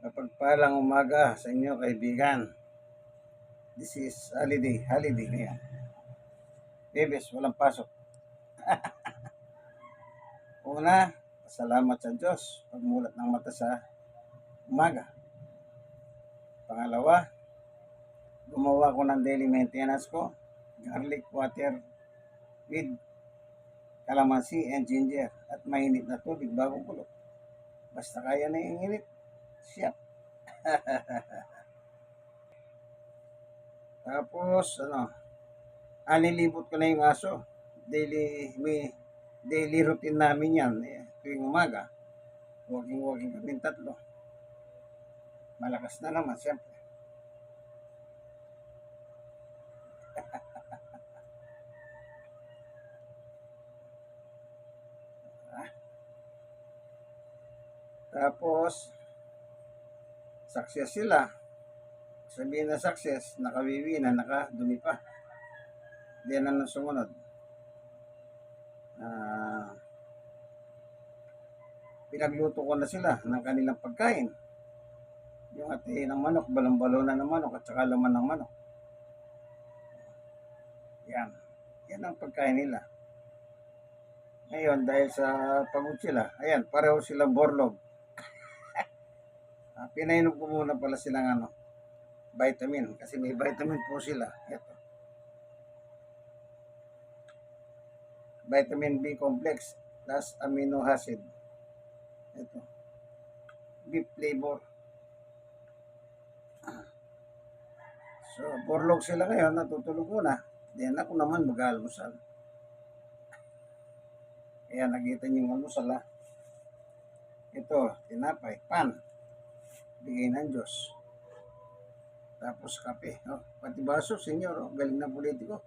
Mapagpalang umaga sa inyo kaibigan. This is holiday, holiday ngayon. Bebes, walang pasok. Una, salamat sa Diyos pagmulat ng mata sa umaga. Pangalawa, gumawa ko ng daily maintenance ko. Garlic water with calamansi and ginger at mainit na tubig bago kulot. Basta kaya na yung init, siya. Tapos, ano, anilibot ko na yung aso. Daily, may daily routine namin yan. Eh, tuwing umaga, walking-walking kami tatlo. Malakas na naman, siyempre. Tapos, success sila. Sabihin na success, nakawiwi na, nakadumi pa. Diyan na nang sumunod. Ah, pinagluto ko na sila ng kanilang pagkain. Yung ate ng manok, balong-balonan ng manok at saka laman ng manok. Yan. Yan ang pagkain nila. Ngayon, dahil sa pagod sila, ayan, pareho silang borlog. Ah, pinainom ko muna pala silang ano, vitamin. Kasi may vitamin po sila. Ito. Vitamin B complex plus amino acid. Ito. Beef flavor. Ah. So, borlog sila ngayon, natutulog muna. Diyan ako naman mag-almusal. Ayan, nakita niyo yung almusal ha. Ito, tinapay, pan bigay ng Diyos. Tapos kape. Oh, pati baso, senyor. Oh, galing na politiko.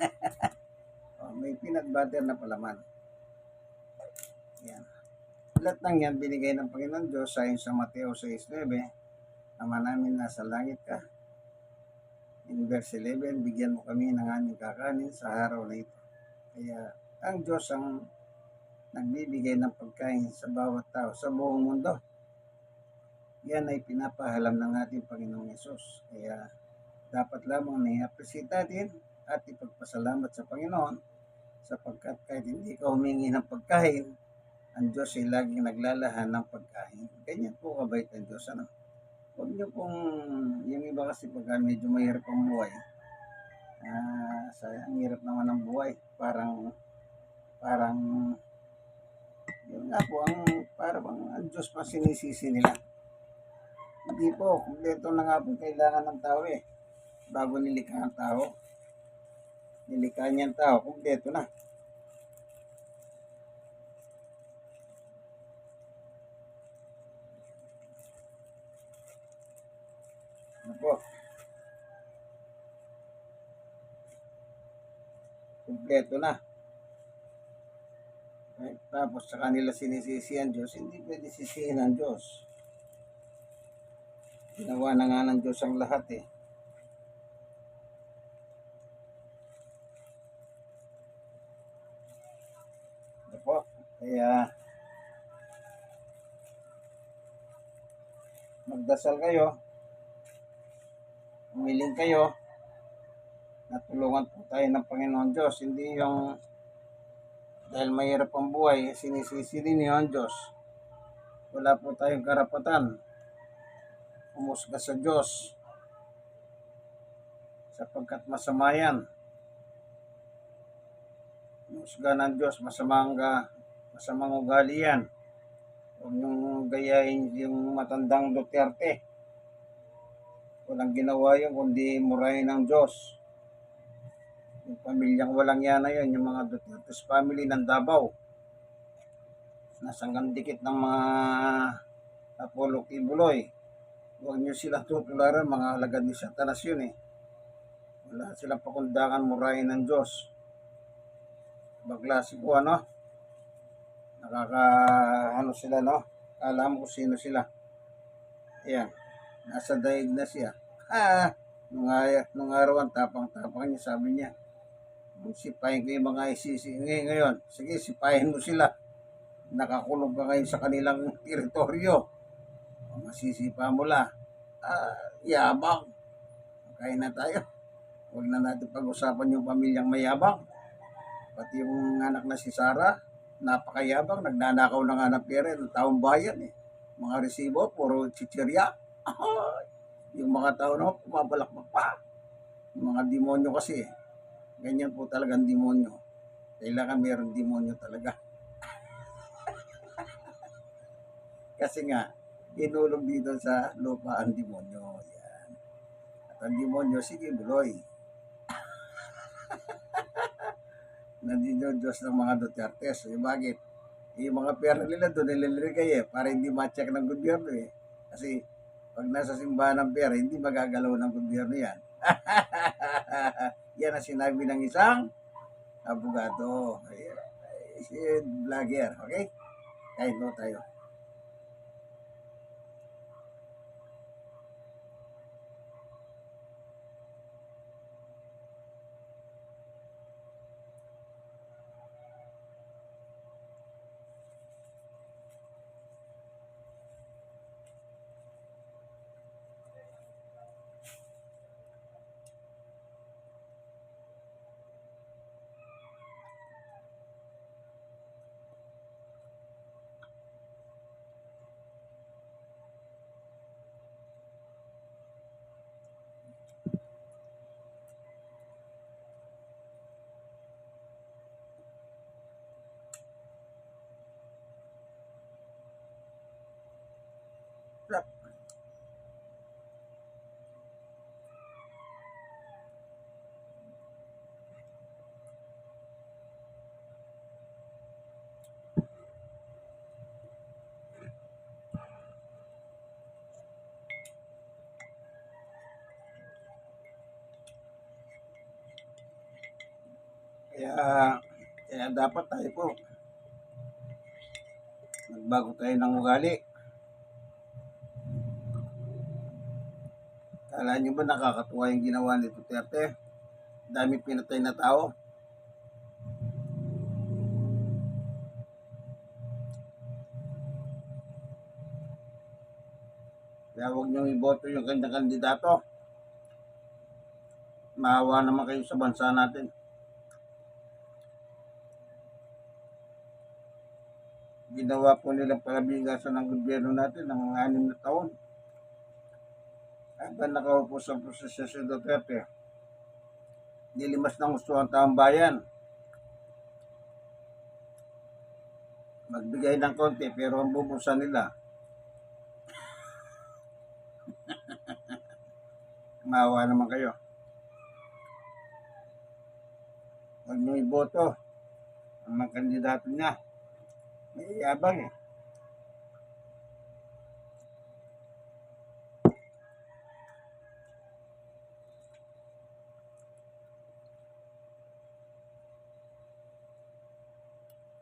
oh, may peanut butter na palaman. Yan. Lahat ng yan binigay ng Panginoon Diyos ayon sa Mateo 6.9 Ama namin nasa langit ka. In verse 11, bigyan mo kami ng aming kakanin sa araw na ito. Kaya ang Diyos ang nagbibigay ng pagkain sa bawat tao sa buong mundo yan ay pinapahalam ng ating Panginoong Yesus. Kaya dapat lamang na-appreciate natin at ipagpasalamat sa Panginoon sapagkat kahit hindi ka humingi ng pagkain, ang Diyos ay laging naglalahan ng pagkain. Ganyan po kabait ang Diyos. Ano? Huwag niyo pong, yung iba kasi pag medyo mahirap ang buhay, ah, sa, ang hirap naman ng buhay, parang, parang, yun nga po, ang, parang ang Diyos pa sinisisi nila. Hindi po, kumpleto na nga po kailangan ng tao eh. Bago nilikha ang tao. Nilikha niya ang tao, kumpleto na. Ano po? Kumpleto na. Eh, tapos sa kanila sinisisi ang Diyos, hindi pwede sisihin ang Diyos. Ginawa na nga ng Diyos ang lahat eh. Ito po. Kaya magdasal kayo. Umiling kayo. Natulungan po tayo ng Panginoon Diyos. Hindi yung dahil mahirap ang buhay, sinisisi din ang Diyos. Wala po tayong karapatan umusga sa Diyos sapagkat masama yan. Umusga ng Diyos, masamang, masamang ugali yan. Huwag niyong gayahin yung matandang Duterte. Walang ginawa yun kundi murahin ng Diyos. Yung pamilyang walang yan na yun, yung mga Duterte's family ng Davao. Nasanggang dikit ng mga Apollo Kibuloy. Huwag niyo sila tutularan, mga alagad ni Satanas yun eh. Wala silang pakundangan murahin ng Diyos. Baglasi po ano? Nakaka, ano sila no? Alam ko sino sila. Ayan. Nasa daig na siya. Ah, nung, nung araw ang tapang-tapang niya, sabi niya, sipahin ko yung mga ICC ngayon, ngayon. Sige, sipahin mo sila. Nakakulong ka ngayon sa kanilang teritoryo. Masisipa mo la. Ah, yabang. Kain na tayo. Huwag na natin pag-usapan yung pamilyang mayabang. Pati yung anak na si Sarah, napakayabang. Nagnanakaw na nga ng taong bayan eh. Mga resibo, puro chichirya. yung mga tao na pumabalakbak pa. Yung mga demonyo kasi eh. Ganyan po talagang demonyo. Kailangan mayroong demonyo talaga. Kasi nga, inulog dito sa lupa ang demonyo. Yan. At ang demonyo, sige, buloy. Nandito Diyos ng mga Duterte. So, bakit? Yung mga pera nila doon nililigay eh, para hindi ma-check ng gobyerno eh. Kasi, pag nasa simbahan ng pera, hindi magagalaw ng gobyerno yan. yan ang sinabi ng isang abogado. Ayan. Si vlogger, okay? Kahit no tayo. Kaya, kaya dapat tayo po nagbago tayo ng ugali. Kala nyo ba nakakatuwa yung ginawa ni Duterte? Dami pinatay na tao. Kaya huwag nyo iboto yung kanyang kandidato. Maawa naman kayo sa bansa natin. Ginawa po nilang palabigasan ng gobyerno natin ng anim na taon. Hanggang nakaupo sa prosesyo si Duterte. Nilimas ng gusto ang taong bayan. Magbigay ng konti pero ang bubusan nila. Maawa naman kayo. Huwag niyo iboto ang mga kandidato niya. Yabang eh.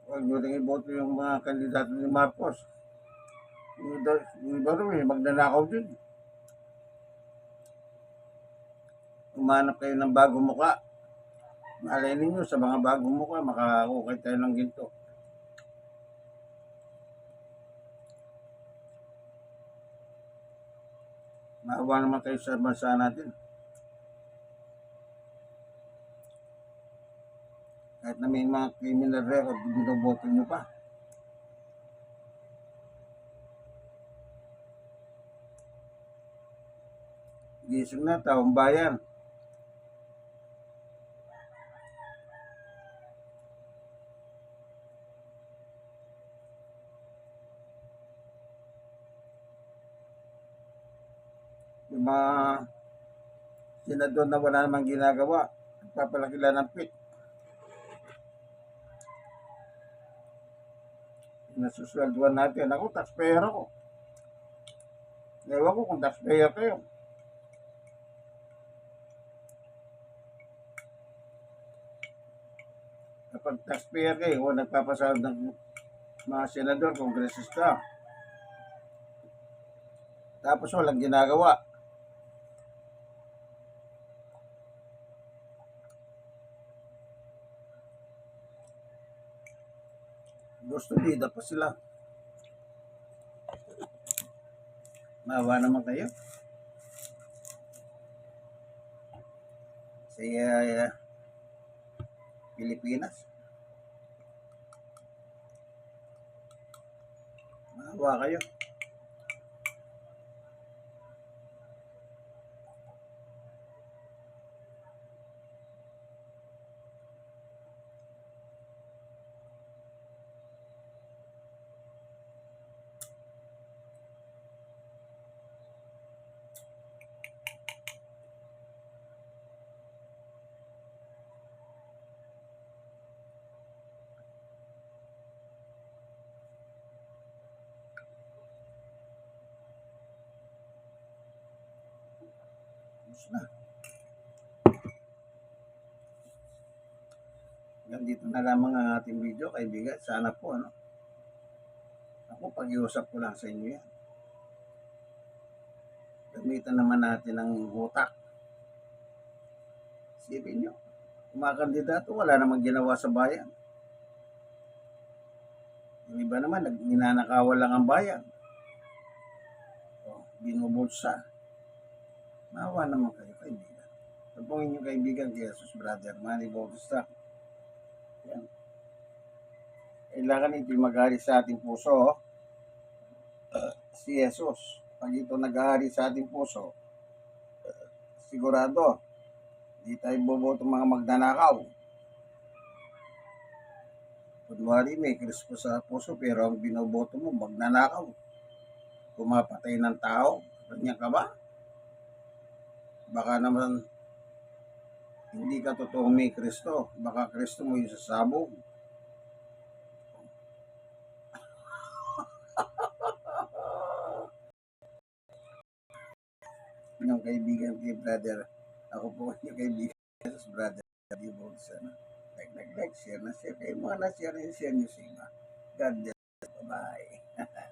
Huwag nyo rin iboto yung mga kandidato ni Marcos. Yung iba, rin magnanakaw din. Umanap kayo ng bagong muka. Malay ninyo sa mga bagong muka, makakukay tayo ng ginto. Maawa naman kayo sa bansa natin. Kahit na may mga criminal record, binoboto nyo pa. Gising na, taong bayan. Yung mga senador na wala namang ginagawa, nagpapalaki lang ng pit. Nasusweldoan natin. Ako, taxpayer ako. Ewan ko kung taxpayer kayo. Kapag taxpayer kayo, o nagpapasahod ng mga senador, kongresista, tapos walang ginagawa. Gusto bida pa sila. Maawa naman kayo. Sa uh, Pilipinas. Maawa kayo. Tapos na. Hanggang dito na lamang ang ating video, kaibigan. Sana po, ano? Ako, pag-iusap ko lang sa inyo yan. Gamitan naman natin ang utak. Isipin nyo, yung mga kandidato, wala namang ginawa sa bayan. Yung iba naman, ninanakawan lang ang bayan. O, binubulsa. Maawa naman kayo, kaibigan. Pong inyong kaibigan, kay Jesus Brother Manny Bautista. Yan. Kailangan ito mag-hari sa ating puso. Uh, si Jesus. Pag ito nag-hari sa ating puso, sigurado, hindi tayo boboto mga magnanakaw. Kunwari, may Kristo sa puso, pero ang binoboto mo, magnanakaw. Pumapatay ng tao. Ganyan ka ba? Baka naman hindi ka totoong may Kristo. Baka Kristo mo yung sasabog. Yung kaibigan kay brother. Ako po yung kaibigan sa brother. Di po sana. Like, like, like, share na share. Kayo mga na-share na share nyo sa iba. God bless. Bye-bye.